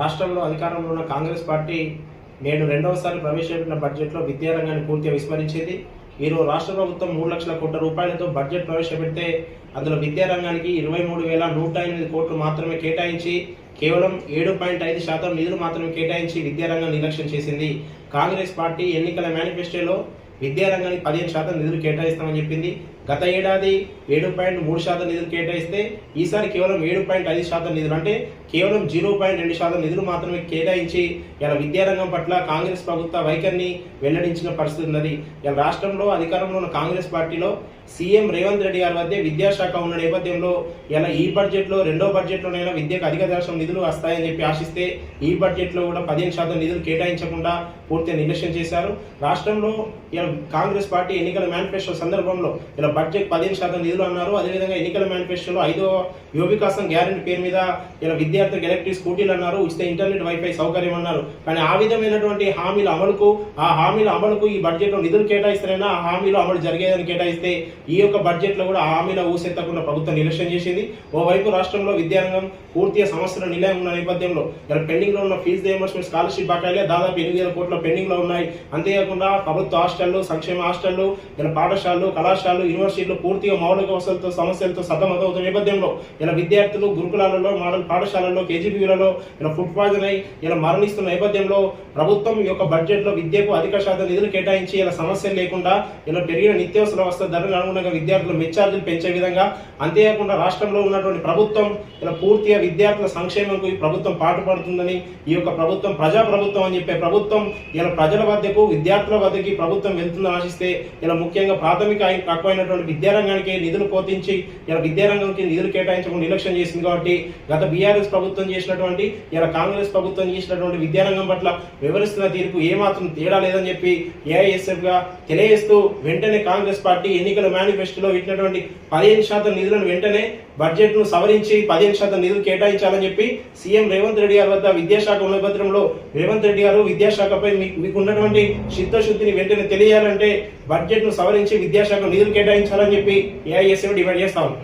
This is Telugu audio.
రాష్ట్రంలో అధికారంలో ఉన్న కాంగ్రెస్ పార్టీ నేడు రెండవసారి ప్రవేశపెట్టిన బడ్జెట్లో విద్యారంగాన్ని పూర్తిగా విస్మరించింది. ఈరోజు రాష్ట్ర ప్రభుత్వం మూడు లక్షల కోట్ల రూపాయలతో బడ్జెట్ ప్రవేశపెడితే అందులో విద్యారంగానికి ఇరవై మూడు వేల నూట ఎనిమిది కోట్లు మాత్రమే కేటాయించి కేవలం ఏడు పాయింట్ ఐదు శాతం నిధులు మాత్రమే కేటాయించి విద్యారంగం నిర్లక్ష్యం చేసింది. కాంగ్రెస్ పార్టీ ఎన్నికల మేనిఫెస్టోలో విద్యారంగానికి పదిహేను శాతం నిధులు కేటాయిస్తామని చెప్పింది. గత ఏడాది ఏడు పాయింట్ మూడు శాతం నిధులు కేటాయిస్తే ఈసారి కేవలం ఏడు పాయింట్ ఐదు శాతం నిధులు. అంటే కేవలం జీరో పాయింట్ రెండు శాతం నిధులు మాత్రమే కేటాయించి ఇలా విద్యారంగం పట్ల కాంగ్రెస్ ప్రభుత్వ వైఖరిని వెల్లడించిన పరిస్థితి ఉన్నది. ఇలా రాష్ట్రంలో అధికారంలో ఉన్న కాంగ్రెస్ పార్టీలో సీఎం రేవంత్ రెడ్డి గారి వద్దే విద్యాశాఖ ఉన్న నేపథ్యంలో ఇలా ఈ బడ్జెట్లో రెండో బడ్జెట్లోనైనా విద్యకు అధిక దర్శనం నిధులు వస్తాయని చెప్పి ఆశిస్తే ఈ బడ్జెట్లో కూడా పదిహేను శాతం నిధులు కేటాయించకుండా పూర్తిగా నిర్లక్ష్యం చేశారు. రాష్ట్రంలో ఇలా కాంగ్రెస్ పార్టీ ఎన్నికల మేనిఫెస్టో సందర్భంలో ఇలా బడ్జెట్ పదిహేను శాతం నిధులు అన్నారు. అదేవిధంగా ఎన్నికల మేనిఫెస్టోలో ఐదో యువవికాసం గ్యారెంటీ పేరు మీద ఇలా విద్యార్థులకు ఎలక్ట్రిక్ స్కూటీలు అన్నారు. ఉచిత ఇంటర్నెట్ వైఫై సౌకర్యం అన్నారు. కానీ ఆ విధమైనటువంటి హామీల అమలుకు ఆ హామీల అమలుకు ఈ బడ్జెట్లో నిధులు కేటాయిస్తారైనా ఆ హామీలు అమలు జరిగేదని కేటాయిస్తే ఈ యొక్క బడ్జెట్లో కూడా ఆ హామీల ఊసెత్తకుండా ప్రభుత్వం నిర్లక్ష్యం చేసింది. ఓవైపు రాష్ట్రంలో విద్యారంగం పూర్తిగా సమస్యలు నిలయం ఉన్న నేపథ్యంలో ఇలా పెండింగ్లో ఉన్న ఫీజు రియంబర్స్మెంట్ స్కాలర్షిప్ బకాయిలే దాదాపు ఎనిమిది వేల కోట్ల పెండింగ్లో ఉన్నాయి. అంతేకాకుండా ప్రభుత్వ హాస్టళ్ళు సంక్షేమ హాస్టళ్ళు ఇలా పాఠశాలలు కళాశాలలు యూనివర్సిటీలో పూర్తిగా మౌలిక వసతులతో సమస్యలతో సతమతమవుతున్న నేపథ్యంలో ఇలా విద్యార్థులు గురుకులాలలో మోడల్ పాఠశాలల్లో కేజీబీలలో ఇలా ఫుడ్ పాయిజన్ అయి ఇలా మరణిస్తున్న నేపథ్యంలో ప్రభుత్వం ఈ యొక్క బడ్జెట్లో విద్యకు అధిక శాతం నిధులు కేటాయించి ఇలా సమస్యలు లేకుండా ఇలా పెరిగిన నిత్యావసర వస్తువుల ధరలు అనుగుణంగా విద్యార్థులు మెచ్చార్జీలు పెంచే విధంగా అంతేకాకుండా రాష్ట్రంలో ఉన్నటువంటి ప్రభుత్వం ఇలా పూర్తిగా విద్యార్థుల సంక్షేమంకు ఈ ప్రభుత్వం పాటుపడుతుందని ఈ యొక్క ప్రభుత్వం ప్రజా ప్రభుత్వం అని చెప్పే ప్రభుత్వం ఇలా ప్రజల వద్దకు విద్యార్థుల వద్దకి ప్రభుత్వం వెళ్తుందని ఆశిస్తే ఇలా ముఖ్యంగా ప్రాథమిక అయి- ఉన్నటువంటి విద్యారంగానికి నిధులు పోతించి ఇలా విద్యారంగంకి నిధులు కేటాయించకుండా నిర్లక్ష్యం చేసింది కాబట్టి గత బీఆర్ఎస్ ప్రభుత్వం చేసినటువంటి ఇలా కాంగ్రెస్ ప్రభుత్వం చేసినటువంటి విద్యారంగం పట్ల వివరిస్తున్న తీర్పు ఏమాత్రం తేడా లేదని చెప్పి ఏఐఎస్ఎఫ్గా తెలియజేస్తూ వెంటనే కాంగ్రెస్ పార్టీ ఎన్నికల మేనిఫెస్టోలో ఇచ్చినటువంటి పదిహేను శాతం నిధులను వెంటనే బడ్జెట్ను సవరించి పదిహేను శాతం నిధులు కేటాయించాలని చెప్పి సీఎం రేవంత్ రెడ్డి గారి వద్ద విద్యాశాఖ ఉన్నపత్రంలో రేవంత్ రెడ్డి గారు విద్యాశాఖపై మీకు మీకు ఉన్నటువంటి చిత్తశుద్ధిని వెంటనే తెలియాలంటే బడ్జెట్ను సవరించి విద్యాశాఖ నిధులు కేటాయించాలని చెప్పి ఏఐఎస్ఏ డివైడ్ చేస్తా ఉన్నాం.